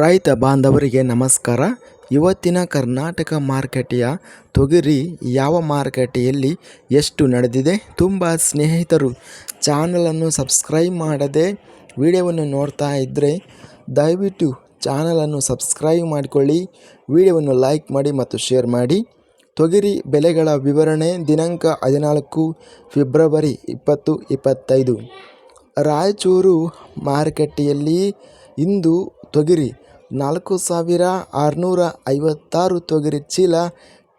ರೈತ ಬಾಂಧವರಿಗೆ ನಮಸ್ಕಾರ. ಇವತ್ತಿನ ಕರ್ನಾಟಕ ಮಾರುಕಟ್ಟೆಯ ತೊಗರಿ ಯಾವ ಮಾರುಕಟ್ಟೆಯಲ್ಲಿ ಎಷ್ಟು ನಡೆದಿದೆ ತುಂಬ ಸ್ನೇಹಿತರು ಚಾನಲನ್ನು ಸಬ್ಸ್ಕ್ರೈಬ್ ಮಾಡದೆ ವಿಡಿಯೋವನ್ನು ನೋಡ್ತಾ ಇದ್ದರೆ ದಯವಿಟ್ಟು ಚಾನಲನ್ನು ಸಬ್ಸ್ಕ್ರೈಬ್ ಮಾಡಿಕೊಳ್ಳಿ, ವಿಡಿಯೋವನ್ನು ಲೈಕ್ ಮಾಡಿ ಮತ್ತು ಶೇರ್ ಮಾಡಿ. ತೊಗರಿ ಬೆಲೆಗಳ ವಿವರಣೆ ದಿನಾಂಕ ಹದಿನಾಲ್ಕು ಫೆಬ್ರವರಿ ಇಪ್ಪತ್ತು ಇಪ್ಪತ್ತೈದು. ರಾಯಚೂರು ಮಾರುಕಟ್ಟೆಯಲ್ಲಿ ಇಂದು ತೊಗರಿ ನಾಲ್ಕು ಸಾವಿರ ಆರುನೂರ ಐವತ್ತಾರು ತೊಗರಿ ಚೀಲ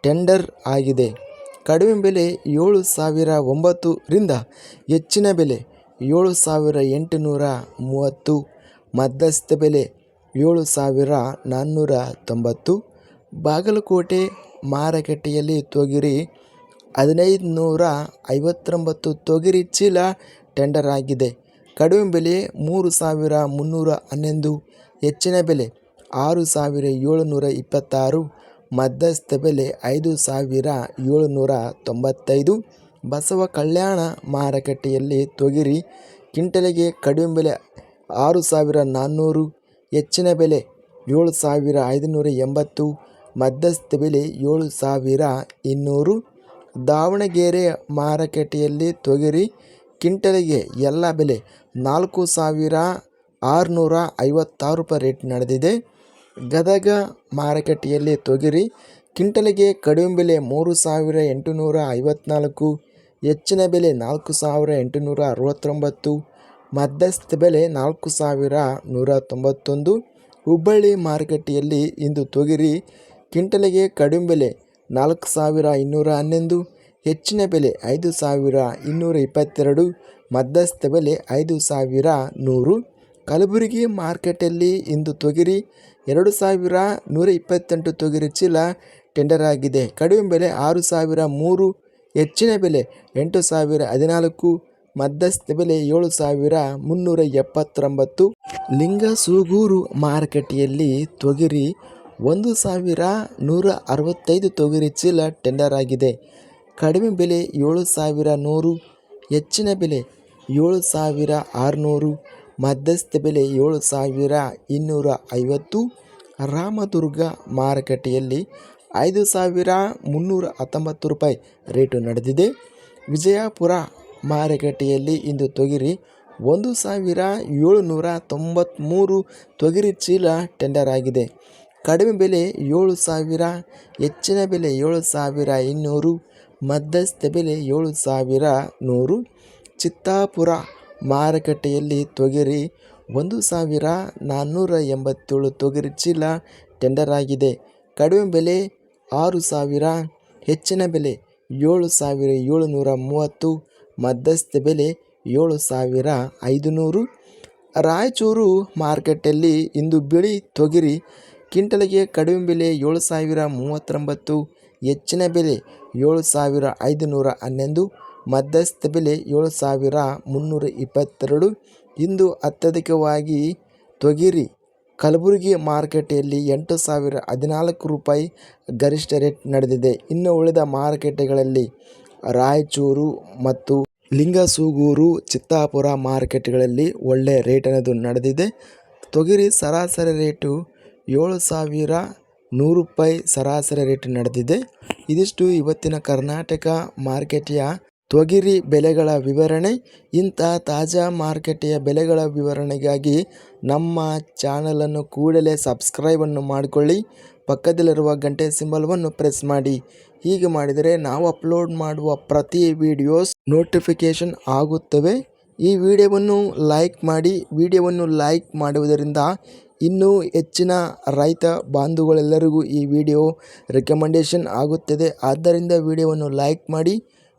ಟೆಂಡರ್ ಆಗಿದೆ. ಕಡಿಮೆ ಬೆಲೆ ಏಳು ಸಾವಿರ ಒಂಬತ್ತರಿಂದ ಹೆಚ್ಚಿನ ಬೆಲೆ ಏಳು ಸಾವಿರ ಎಂಟುನೂರ ಮೂವತ್ತು, ಮಧ್ಯಸ್ಥ ಬೆಲೆ ಏಳು ಸಾವಿರ ನಾನ್ನೂರ ತೊಂಬತ್ತು, ಬಾಗಲಕೋಟೆ ಮಾರುಕಟ್ಟೆಯಲ್ಲಿ ತೊಗರಿ ಹದಿನೈದು ನೂರ ಐವತ್ತೊಂಬತ್ತು ತೊಗರಿ ಚೀಲ ಟೆಂಡರ್ ಆಗಿದೆ. ಕಡಿಮೆ ಬೆಲೆ ಮೂರು ಸಾವಿರ ಮುನ್ನೂರ ಹನ್ನೊಂದು, ಹೆಚ್ಚಿನ ಬೆಲೆ ಆರು ಸಾವಿರ ಏಳುನೂರ ಇಪ್ಪತ್ತಾರು ಮಧ್ಯಸ್ಥ ಬೆಲೆ ಐದು ಸಾವಿರ ಏಳುನೂರ ತೊಂಬತ್ತೈದು, ಬಸವ ಕಲ್ಯಾಣ ಮಾರುಕಟ್ಟೆಯಲ್ಲಿ ತೊಗರಿ ಕ್ವಿಂಟಲಿಗೆ ಕಡಿಮೆ ಬೆಲೆ ಆರು ಸಾವಿರ ನಾನ್ನೂರು, ಹೆಚ್ಚಿನ ಬೆಲೆ ಏಳು ಸಾವಿರ ಐದುನೂರ ಎಂಬತ್ತು ಮಧ್ಯಸ್ಥ ಬೆಲೆ ಏಳು ಸಾವಿರ ಇನ್ನೂರು. ದಾವಣಗೆರೆ ಮಾರುಕಟ್ಟೆಯಲ್ಲಿ ತೊಗರಿ ಕ್ವಿಂಟಲಿಗೆ ಎಲ್ಲ ಬೆಲೆ ನಾಲ್ಕು ಸಾವಿರ ಆರುನೂರ ಐವತ್ತಾರು ರೂಪಾಯಿ ರೇಟ್ ನಡೆದಿದೆ. ಗದಗ ಮಾರುಕಟ್ಟೆಯಲ್ಲಿ ತೊಗರಿ ಕ್ವಿಂಟಲಿಗೆ ಕಡಿಮೆ ಬೆಲೆ ಮೂರು ಸಾವಿರ ಎಂಟುನೂರ ಐವತ್ನಾಲ್ಕು, ಹೆಚ್ಚಿನ ಬೆಲೆ ನಾಲ್ಕು ಸಾವಿರ ಎಂಟುನೂರ ಅರವತ್ತೊಂಬತ್ತು, ಮಧ್ಯಸ್ಥ ಬೆಲೆ ನಾಲ್ಕು ಸಾವಿರ ನೂರ ತೊಂಬತ್ತೊಂದು. ಹುಬ್ಬಳ್ಳಿ ಮಾರುಕಟ್ಟೆಯಲ್ಲಿ ಇಂದು ತೊಗರಿ ಕ್ವಿಂಟಲಿಗೆ ಕಡಿಮೆ ಬೆಲೆ ನಾಲ್ಕು ಸಾವಿರ ಇನ್ನೂರ ಹನ್ನೊಂದು, ಹೆಚ್ಚಿನ ಬೆಲೆ ಐದು ಸಾವಿರ ಇನ್ನೂರ ಇಪ್ಪತ್ತೆರಡು, ಮಧ್ಯಸ್ಥ ಬೆಲೆ ಐದು ಸಾವಿರ ನೂರು. ಕಲಬುರಗಿ ಮಾರ್ಕೆಟಲ್ಲಿ ಇಂದು ತೊಗರಿ ಎರಡು ಸಾವಿರ ನೂರ ಇಪ್ಪತ್ತೆಂಟು ತೊಗರಿ ಚೀಲ ಟೆಂಡರ್ ಆಗಿದೆ. ಕಡಿಮೆ ಬೆಲೆ ಆರು ಸಾವಿರ ಮೂರು, ಹೆಚ್ಚಿನ ಬೆಲೆ ಎಂಟು ಸಾವಿರ ಹದಿನಾಲ್ಕು, ಮಧ್ಯಸ್ಥ ಬೆಲೆ ಏಳು ಸಾವಿರ ಮುನ್ನೂರ ಎಪ್ಪತ್ತೊಂಬತ್ತು. ಲಿಂಗಸೂಗೂರು ಮಾರುಕಟ್ಟೆಯಲ್ಲಿ ತೊಗರಿ ಒಂದು ಸಾವಿರ ನೂರ ಅರವತ್ತೈದು ತೊಗರಿ ಚೀಲ ಟೆಂಡರ್ ಆಗಿದೆ. ಕಡಿಮೆ ಬೆಲೆ ಏಳು ಸಾವಿರ ನೂರು, ಹೆಚ್ಚಿನ ಬೆಲೆ ಏಳು ಸಾವಿರ ಆರುನೂರು ಮಧ್ಯಸ್ಥ ಬೆಲೆ ಏಳು ಸಾವಿರ ಇನ್ನೂರ ಐವತ್ತು. ರಾಮದುರ್ಗ ಮಾರುಕಟ್ಟೆಯಲ್ಲಿ ಐದು ಸಾವಿರ ಮುನ್ನೂರ ಹತ್ತೊಂಬತ್ತು ರೂಪಾಯಿ ರೇಟು ನಡೆದಿದೆ. ವಿಜಯಪುರ ಮಾರುಕಟ್ಟೆಯಲ್ಲಿ ಇಂದು ತೊಗರಿ ಒಂದು ಸಾವಿರ ಏಳುನೂರ ತೊಂಬತ್ತ್ಮೂರು ತೊಗರಿ ಚೀಲ ಟೆಂಡರ್ ಆಗಿದೆ. ಕಡಿಮೆ ಬೆಲೆ ಏಳು ಸಾವಿರ, ಹೆಚ್ಚಿನ ಬೆಲೆ ಏಳು ಸಾವಿರ ಇನ್ನೂರು, ಮಧ್ಯಸ್ಥ ಬೆಲೆ ಏಳು ಸಾವಿರ ನೂರು. ಚಿತ್ತಾಪುರ ಮಾರುಕಟ್ಟೆಯಲ್ಲಿ ತೊಗರಿ ಒಂದು ಸಾವಿರ ನಾನ್ನೂರ ಎಂಬತ್ತೇಳು ತೊಗರಿ ಚೀಲ ಟೆಂಡರ್ ಆಗಿದೆ. ಕಡಿಮೆ ಬೆಲೆ ಆರು ಸಾವಿರ, ಹೆಚ್ಚಿನ ಬೆಲೆ ಏಳು ಸಾವಿರ ಏಳುನೂರ ಮೂವತ್ತು, ಮಧ್ಯಸ್ಥ ಬೆಲೆ ಏಳು ಸಾವಿರ ಐದುನೂರು. ರಾಯಚೂರು ಮಾರುಕಟ್ಟೆಯಲ್ಲಿ ಇಂದು ಬಿಳಿ ತೊಗರಿ, ಕ್ವಿಂಟಲ್ಗೆ ಕಡಿಮೆ ಬೆಲೆ ಏಳು ಸಾವಿರ ಮೂವತ್ತೊಂಬತ್ತು, ಹೆಚ್ಚಿನ ಬೆಲೆ ಏಳು ಸಾವಿರ ಐದುನೂರ ಹನ್ನೊಂದು. ಮಧ್ಯಸ್ಥ ಬೆಲೆ ಏಳು ಸಾವಿರ ಮುನ್ನೂರ ಇಪ್ಪತ್ತೆರಡು. ಇಂದು ಅತ್ಯಧಿಕವಾಗಿ ತೊಗರಿ ಕಲಬುರಗಿ ಮಾರುಕಟ್ಟೆಯಲ್ಲಿ ಎಂಟು ಸಾವಿರ ಹದಿನಾಲ್ಕು ರೂಪಾಯಿ ಗರಿಷ್ಠ ರೇಟ್ ನಡೆದಿದೆ. ಇನ್ನು ಉಳಿದ ಮಾರುಕಟ್ಟೆಗಳಲ್ಲಿ ರಾಯಚೂರು ಮತ್ತು ಲಿಂಗಸೂಗೂರು, ಚಿತ್ತಾಪುರ ಮಾರುಕಟ್ಟೆಗಳಲ್ಲಿ ಒಳ್ಳೆ ರೇಟ್ ಅನ್ನೋದು ನಡೆದಿದೆ. ತೊಗರಿ ಸರಾಸರಿ ರೇಟು ಏಳು ಸಾವಿರ ನೂರು ರೂಪಾಯಿ ಸರಾಸರಿ ರೇಟ್ ನಡೆದಿದೆ. ಇದಿಷ್ಟು ಇವತ್ತಿನ ಕರ್ನಾಟಕ ಮಾರುಕಟ್ಟೆಯ ತೊಗರಿ ಬೆಲೆಗಳ ವಿವರಣೆ, ಇಂಥ ತಾಜಾ ಮಾರುಕಟ್ಟೆಯ ಬೆಲೆಗಳ ವಿವರಣೆಗಾಗಿ ನಮ್ಮ ಚಾನಲನ್ನು ಕೂಡಲೇ ಸಬ್ಸ್ಕ್ರೈಬನ್ನು ಮಾಡಿಕೊಳ್ಳಿ. ಪಕ್ಕದಲ್ಲಿರುವ ಗಂಟೆ ಸಿಂಬಲ್ವನ್ನು ಪ್ರೆಸ್ ಮಾಡಿ. ಹೀಗೆ ಮಾಡಿದರೆ ನಾವು ಅಪ್ಲೋಡ್ ಮಾಡುವ ಪ್ರತಿ ವಿಡಿಯೋಸ್ ನೋಟಿಫಿಕೇಷನ್ ಆಗುತ್ತವೆ. ಈ ವಿಡಿಯೋವನ್ನು ಲೈಕ್ ಮಾಡಿ. ವಿಡಿಯೋವನ್ನು ಲೈಕ್ ಮಾಡುವುದರಿಂದ ಇನ್ನೂ ಹೆಚ್ಚಿನ ರೈತ ಬಾಂಧುಗಳೆಲ್ಲರಿಗೂ ಈ ವಿಡಿಯೋ ರೆಕಮೆಂಡೇಷನ್ ಆಗುತ್ತದೆ. ಆದ್ದರಿಂದ ವಿಡಿಯೋವನ್ನು ಲೈಕ್ ಮಾಡಿ.